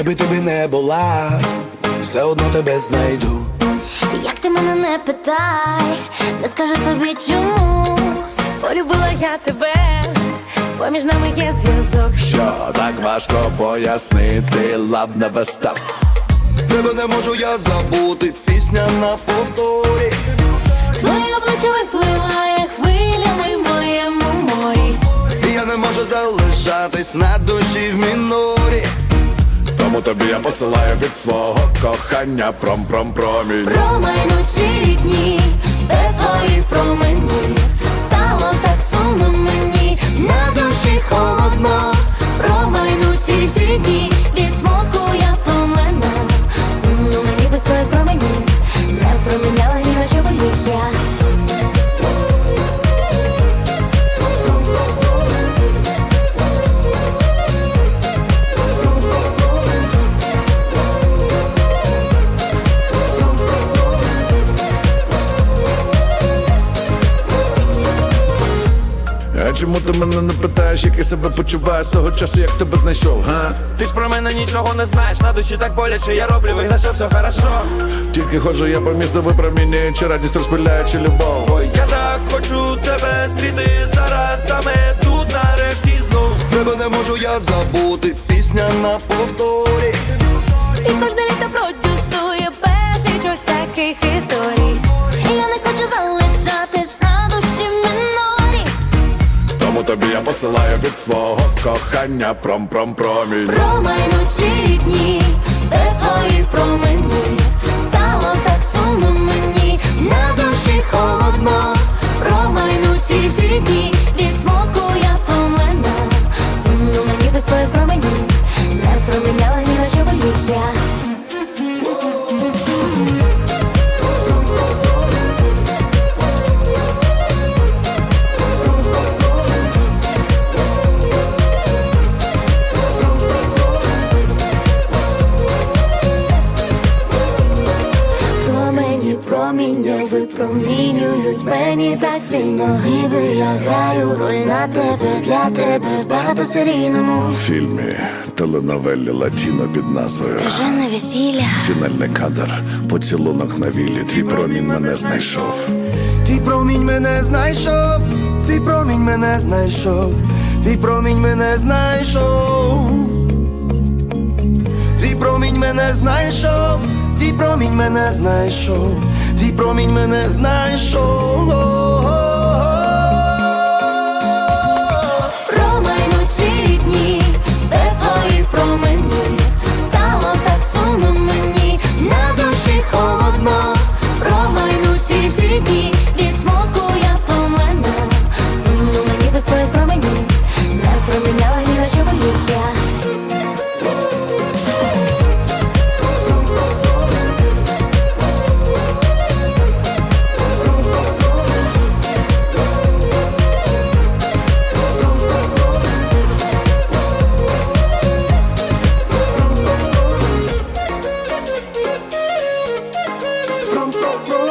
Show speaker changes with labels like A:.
A: Де би ти би не була, все одно тебе знайду.
B: Як ти мене не питай, не скажу тобі чому. Полюбила я тебе, поміж нами є зв'язок.
A: Що так важко пояснити, лав на стop
C: Тебе не можу я забути, пісня на повторі.
B: Твоє обличчя випливає хвилями в моєму морі.
C: І я не можу залишатись на душі в мінорі.
A: Тому тобі я посилаю від свого кохання пром-пром-промінь.
B: Промайнуть ці дні, без твоїх променів
A: чому ти мене не питаєш, як я себе почуваю з того часу, як тебе знайшов, га?
D: Ти ж про мене нічого не знаєш, на душі так боляче, я роблю вигляд, що все хорошо.
A: Тільки ходжу я по місту випромінюючи радість, розпиляючи любов.
D: Ой, я так хочу тебе зустріти зараз, саме тут нарешті знов.
C: Тебе не можу я забути, пісня на повторі.
A: Посилаю від свого кохання пром-пром-промінь.
B: Промайнуть ці дні, без твоїх променів проміння випромінюють мені так сильно. Ніби я граю роль на тебе, для тебе в багатосерійному.
A: Фільмі теленовелі Латіно під назвою.
B: Скажи на весілля.
A: Фінальний кадр, поцілунок на віллі, твій промінь мене знайшов.
C: Твій промінь мене знайшов, твій промінь мене знайшов, твій промінь мене знайшов. Твій промінь мене знайшов, твій промінь мене знайшов, твій промінь мене знайшов.
B: pronto, pronto.